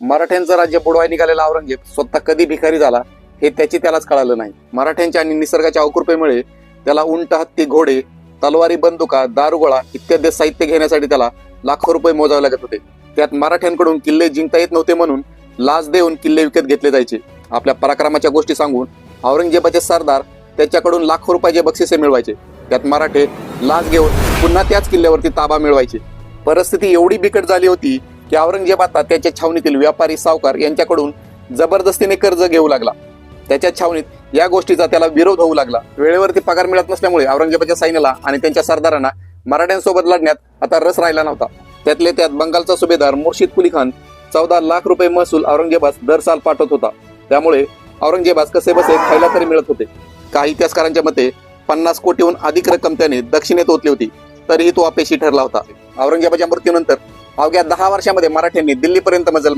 मराठ्यांचं राज्य बुडवाय निघालेला औरंगजेब स्वतः कधी भिकारी झाला हे त्याची त्यालाच कळालं नाही. मराठ्यांच्या आणि निसर्गाच्या अवकृपेमुळे त्याला उंट हत्ती घोडे तलवारी बंदुका दारुगोळा इत्यादी साहित्य घेण्यासाठी त्याला लाखो रुपये मोजावे लागत होते. त्यात मराठ्यांकडून किल्ले जिंकता येत नव्हते म्हणून लाच देऊन किल्ले विकत घेतले जायचे. आपल्या पराक्रमाच्या गोष्टी सांगून औरंगजेबाचे सरदार त्याच्याकडून लाखो रुपयाचे बक्षिसे मिळवायचे. त्यात मराठे लाच घेऊन पुन्हा त्याच किल्ल्यावरती ताबा मिळवायचे. परिस्थिती एवढी बिकट झाली होती की औरंगजेब आता त्याच्या छावणीतील व्यापारी सावकार यांच्याकडून जबरदस्तीने कर्ज घेऊ लागला. त्याच्या छावणीत या गोष्टीचा त्याला विरोध होऊ लागला. वेळेवरती पगार मिळत नसल्यामुळे औरंगजेबाच्या सैन्याला आणि त्यांच्या सरदारांना मराठ्यांसोबत लढण्यात आता रस राहिला नव्हता. त्यातले त्यात बंगालचा सुभेदार मुर्शिद कुली खान चौदा लाख रुपये महसूल औरंगजेबास दर साल पाठवत होता. त्यामुळे औरंगजेबास कसे बसे खायला तरी मिळत होते. काही इतिहासकारांच्या मते पन्नास कोटीहून अधिक रक्कम त्याने दक्षिणेत ओतली होती. तरीही तो अपेशी ठरला होता. औरंगजेबाच्या मृत्यूनंतर अवघ्या दहा वर्षामध्ये मराठ्यांनी दिल्लीपर्यंत मजल